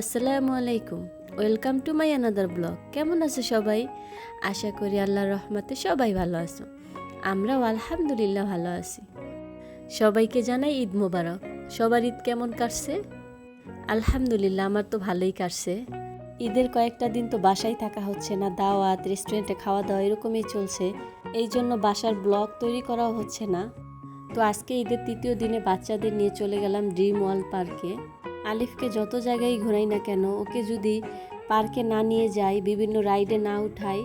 আসসালামু আলাইকুম। Welcome to my another blog. কেমন আছে সবাই? আশা করি আল্লাহর রহমতে সবাই ভালো আছো। আমরাও আলহামদুলিল্লাহ ভালো আছি। সবাইকে জানাই ঈদ মোবারক। সবার ঈদ কেমন কাটছে? আলহামদুলিল্লাহ, আমার তো ভালোই কাটছে। ঈদের কয়েকটা দিন তো বাসায় থাকা হচ্ছে না, দাওয়াত রেস্টুরেন্টে খাওয়া দাওয়া এরকমই চলছে। এই জন্য বাসার ব্লগ তৈরি করাও হচ্ছে না। তো আজকে ঈদের তৃতীয় দিনে বাচ্চাদের নিয়ে চলে গেলাম ড্রিম ওয়ার্ল্ড পার্কে। আলিফকে যত জায়গায় ঘোরাই না কেন, ওকে যদি পার্কে না নিয়ে যাই, বিভিন্ন রাইডে না উঠাই,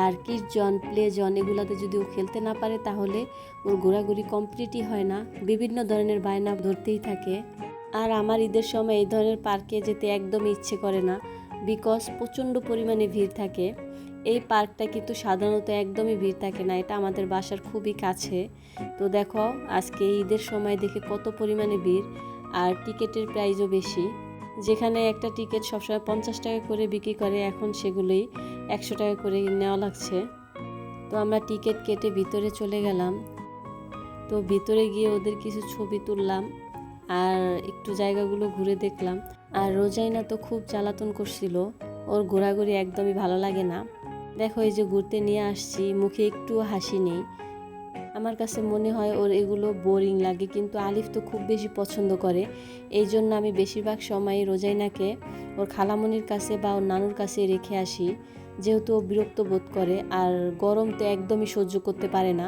আর কিস জন প্লে জন এগুলাতে যদি ও খেলতে না পারে, তাহলে ওর ঘোরাঘুরি কমপ্লিটই হয় না। বিভিন্ন ধরনের বায়না ধরতেই থাকে। আর আমার ঈদের সময় এই ধরনের পার্কে যেতে একদম ইচ্ছে করে না, বিকজ প্রচণ্ড পরিমাণে ভিড় থাকে। এই পার্কটা কিন্তু সাধারণত একদমই ভিড় থাকে না, এটা আমাদের বাসার খুবই কাছে। তো দেখো, আজকে ঈদের সময় দেখে কত পরিমাণে ভিড়। আর টিকিটের প্রাইসও বেশি। যেখানে একটা টিকিট সবসময় পঞ্চাশ টাকা করে বিক্রি করে, এখন সেগুলোই একশো টাকা করে নেওয়া লাগছে। তো আমরা টিকিট কেটে ভিতরে চলে গেলাম। তো ভিতরে গিয়ে ওদের কিছু ছবি তুললাম আর একটু জায়গাগুলো ঘুরে দেখলাম। আর রোজাইনা তো খুব জ্বালাতন করছিল, ওর ঘোরাঘুরি একদমই ভালো লাগে না। দেখো এই যে ঘুরতে নিয়ে আসছি, মুখে একটু হাসি নেই। আমার কাছে মনে হয় ওর এগুলো বোরিং লাগে, কিন্তু আলিফ তো খুব বেশি পছন্দ করে। এই জন্য আমি বেশিরভাগ সময় রোজাইনাকে ওর খালামনির কাছে বা ওর নানুর কাছে রেখে আসি, যেহেতু ও বিরক্ত বোধ করে, আর গরম তো একদমই সহ্য করতে পারে না।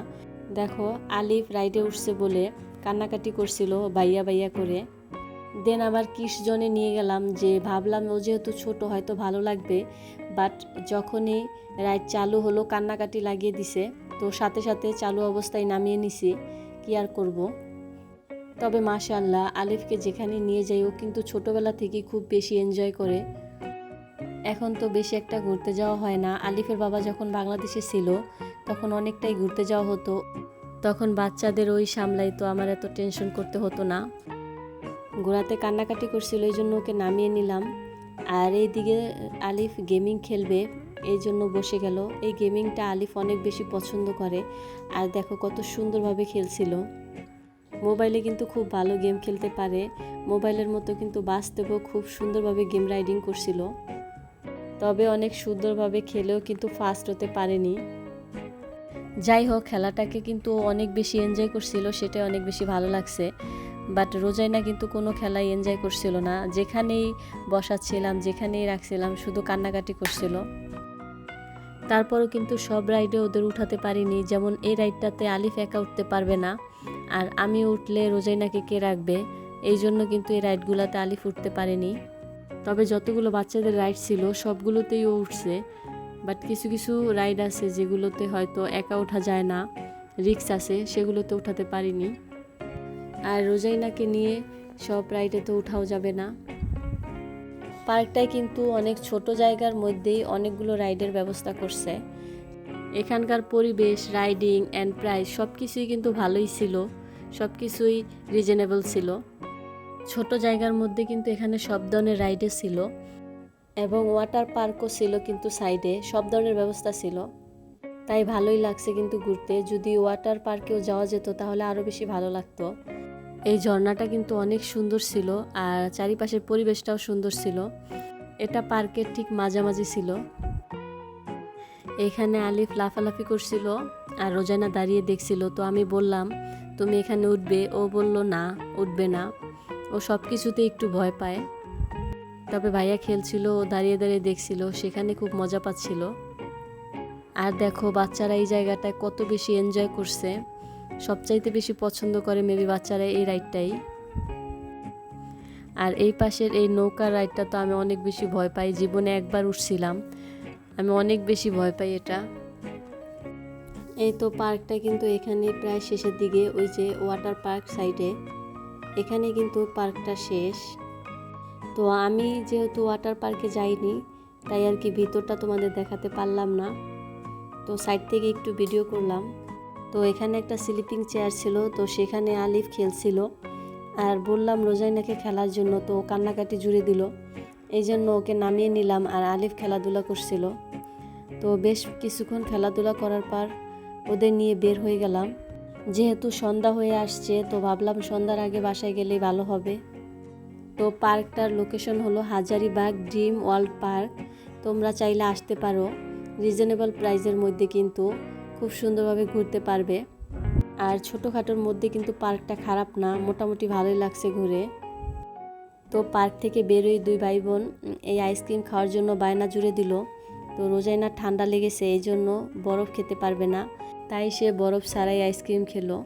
দেখো, আলিফ রাইডে উঠছে বলে কান্নাকাটি করছিল বাইয়া বাইয়া করে। দেন আবার কিস জনে নিয়ে গেলাম যে ভাবলাম ও যেহেতু ছোট হয়তো ভালো লাগবে বাট যখনই রাইড চালু হলো কান্নাকাটি লাগিয়ে দিছে। তো সাথে সাথে চালু অবস্থায় নামিয়ে নিছি, কি আর করব? তবে মাশাল্লাহ আলিফকে যেখানে নিয়ে যাই, ও কিন্তু ছোটবেলা থেকেই খুব বেশি এনজয় করে। এখন তো বেশি একটা ঘুরতে যাওয়া হয় না। আলিফের বাবা যখন বাংলাদেশে ছিল, তখন অনেকটাই ঘুরতে যাওয়া হতো। তখন বাচ্চাদের ওই সামলাই তো আমার এত টেনশন করতে হতো না। ঘোরাতে কান্নাকাটি করছিল এই জন্য ওকে নামিয়ে নিলাম। আর এইদিকে আলিফ গেমিং খেলবে। এই জন্য বসে গেল। এই গেমিংটা আলিফ অনেক বেশি পছন্দ করে। আর দেখো কত সুন্দরভাবে খেলছিল। মোবাইলে কিন্তু খুব ভালো গেম খেলতে পারে। মোবাইলের মতো কিন্তু বাস্তবেও খুব সুন্দরভাবে গেম রাইডিং করছিল। তবে অনেক সুন্দরভাবে খেলেও কিন্তু ফার্স্ট হতে পারেনি। যাই হোক, খেলাটাকে কিন্তু অনেক বেশি এনজয় করছিল সেটা অনেক বেশি ভালো লাগছে। বাট রোজাইনা কিন্তু কোনো খেলাই এনজয় করছিল না। যেখানেই বসাচ্ছিলাম, যেখানেই রাখছিলাম, শুধু কান্নাকাটি করছিল। তারপরও কিন্তু সব রাইডে ওদের উঠাতে পারিনি। যেমন এই রাইডটাতে আলিফ একা উঠতে পারবে না, আর আমি উঠলে রোজাইনাকে কে রাখবে? এই জন্য কিন্তু এই রাইডগুলোতে আলিফ উঠতে পারেনি। তবে যতগুলো বাচ্চাদের রাইড ছিল, সবগুলোতেই ও উঠছে। বাট কিছু কিছু রাইড আছে যেগুলোতে হয়তো একা ওঠা যায় না রিক্স আছে, সেগুলোতে উঠাতে পারিনি। আর রোজাইনাকে নিয়ে সব রাইডে তো উঠাও যাবে না। পার্কটায় কিন্তু অনেক ছোট জায়গার মধ্যেই অনেকগুলো রাইডের ব্যবস্থা করছে। এখানকার পরিবেশ, রাইডিং অ্যান্ড প্রাইস সব কিছুই কিন্তু ভালোই ছিল সব কিছুই রিজনেবল ছিল। ছোট জায়গার মধ্যে কিন্তু এখানে সব ধরনের রাইডে ছিল এবং ওয়াটার পার্কও ছিল কিন্তু সাইডে সব ধরনের ব্যবস্থা ছিল। তাই ভালোই লাগছে কিন্তু ঘুরতে। যদি ওয়াটার পার্কেও যাওয়া যেত তাহলে আরও বেশি ভালো লাগতো। এই ঝর্ণাটা কিন্তু অনেক সুন্দর ছিল আর চারিপাশের পরিবেশটাও সুন্দর ছিল। এটা পার্কের ঠিক মাঝামাঝি ছিল। এখানে আলিফ লাফালাফি করছিল আর রোজানা দাঁড়িয়ে দেখছিল। তো আমি বললাম, তুমি এখানে উঠবে? ও বলল, না, উঠবে না। ও সব কিছুতে একটু ভয় পায়। তবে ভাইয়া খেলছিল, ও দাঁড়িয়ে দাঁড়িয়ে দেখছিল, সেখানে খুব মজা পাচ্ছিল। আর দেখো, বাচ্চারা এই জায়গাটায় কত বেশি এনজয় করছে। সবচাইতে বেশি পছন্দ করে মেবি বাচ্চারা এই রাইডটাই। আর এই পাশের এই নৌকার রাইডটা তো আমি অনেক বেশি ভয় পাই, জীবনে একবার উঠছিলাম। আমি অনেক বেশি ভয় পাই এটা। এই তো পার্কটা কিন্তু এখানে প্রায় শেষের দিকে, ওই যে ওয়াটার পার্ক সাইডে। এখানে কিন্তু পার্কটা শেষ। তো আমি যেহেতু ওয়াটার পার্কে যাইনি, তাই আর কি ভিতরটা তোমাদের দেখাতে পারলাম না। তো সাইড থেকে একটু ভিডিও করলাম। তো এখানে একটা স্লিপিং চেয়ার ছিল, তো সেখানে আলিফ খেলছিল। আর বললাম রোজাইনাকে খেলার জন্য? তো কান্নাকাটি জুড়ে দিল। এই জন্য ওকে নামিয়ে নিলাম আর আলিফ খেলাধুলা করছিল। তো বেশ কিছুক্ষণ খেলাধুলা করার পর ওদের নিয়ে বের হয়ে গেলাম। যেহেতু সন্ধ্যা হয়ে আসছে, তো ভাবলাম সন্ধ্যার আগে বাসায় গেলেই ভালো হবে। তো পার্কটার লোকেশন হলো হাজারিবাগ ড্রিম ওয়ার্ল্ড পার্ক। তোমরা চাইলে আসতে পারো। রিজনেবল প্রাইজের মধ্যে কিন্তু। খুব সুন্দরভাবে ঘুরতে পারবে। আর ছোটোখাটোর মধ্যে কিন্তু পার্কটা খারাপ না, মোটামুটি ভালোই লাগছে ঘুরে। তো পার্ক থেকে বেরোই দুই ভাই বোন এই আইসক্রিম খাওয়ার জন্য বায়না জুড়ে দিল। তো রোজাইনার ঠান্ডা লেগেছে, এই জন্য বরফ খেতে পারবে না। তাই সে বরফ ছাড়াই আইসক্রিম খেলো।